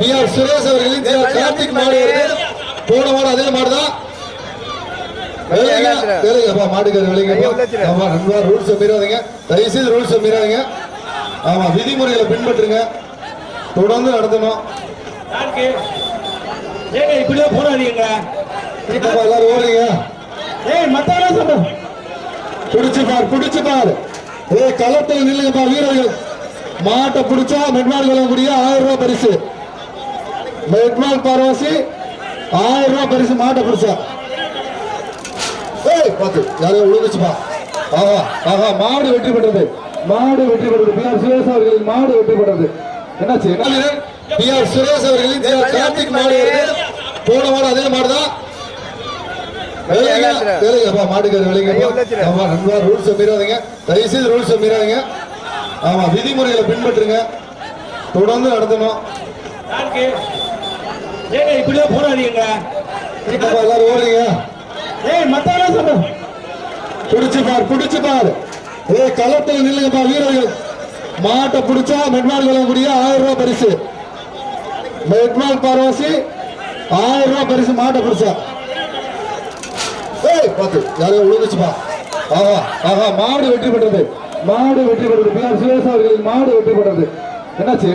P R Suresh R Karthik மாடு. போன மாடு அதே மாடுதான். மாட்டுக்காரர் விளையாடுங்கப்பா. ஆமா, நண்பா, அ மீறாதீங்க. தயவு செய்து rules அ மீறாதீங்க. ஆமா விதிமுறைகளை பின்பற்றுங்க. தொடர்ந்து நடத்தணும். ஏங்க இப்படியே என்னப்பா எல்லாரும் ஓடுறீங்க. ஏய் மத்தவங்க சொல்லு. புடிச்சு பார் புடிச்சு பார். ஏ களத்தில் வீரர்கள். மாட்டை பிடிச்சா மெட்மால் கொள்ளக்கூடிய ஆயிரம் ரூபாய் பரிசு. மெட்மால் பரவாசி ஆயிரம் ரூபாய் பரிசு மாட்டை பிடிச்சா. ஏய் பாத்து யாரையோ விழுந்துச்சுப்பா ஆஹா ஆஹா மாடு வெற்றி பெற்றது. மாடு வெற்றி பெற்றது. பி ஆர் சுரேஷ் அவர்களின் மாடு வெற்றி பெற்றது. என்னாச்சு? என்ன பி ஆர் சுரேஷ் அவர்களின் கார்த்திக் மாடு. போன மாடு அதே மாடுதான். விளையாடுங்க. விளையாடுங்கப்பா, மாட்டுக்காரர் விளையாடுங்கப்பா. ஆமா, நண்பா, அ மீறாதீங்க. தயவு செய்து rules அ மீறாதீங்க. ஆமா விதிமுறைகளை பின்பற்றுங்க. தொடர்ந்து நடத்தணும். ஏங்க இப்படியே என்னப்பா எல்லாரும் ஓடுறீங்க. ஏய் மத்தவங்க சொல்லு. புடிச்சு பார் புடிச்சு பார். ஏ களத்தில் நில்லுங்கப்பா வீரர்கள். மாட்டை பிடிச்சா மெட்மால் கொள்ளக்கூடிய ஆயிரம் ரூபாய் பரிசு. மெட்மால் பரவாசி ஆயிரம் ரூபாய் பரிசு மாட்டை பிடிச்சா. ஏய் பாத்து யாரையோ விழுந்துச்சுப்பா ஆஹா ஆஹா மாடு வெற்றி பெற்றது. மாடு வெற்றி பெற்றது. பி ஆர் சுரேஷ் அவர்களின் மாடு வெற்றி பெற்றது. என்னாச்சு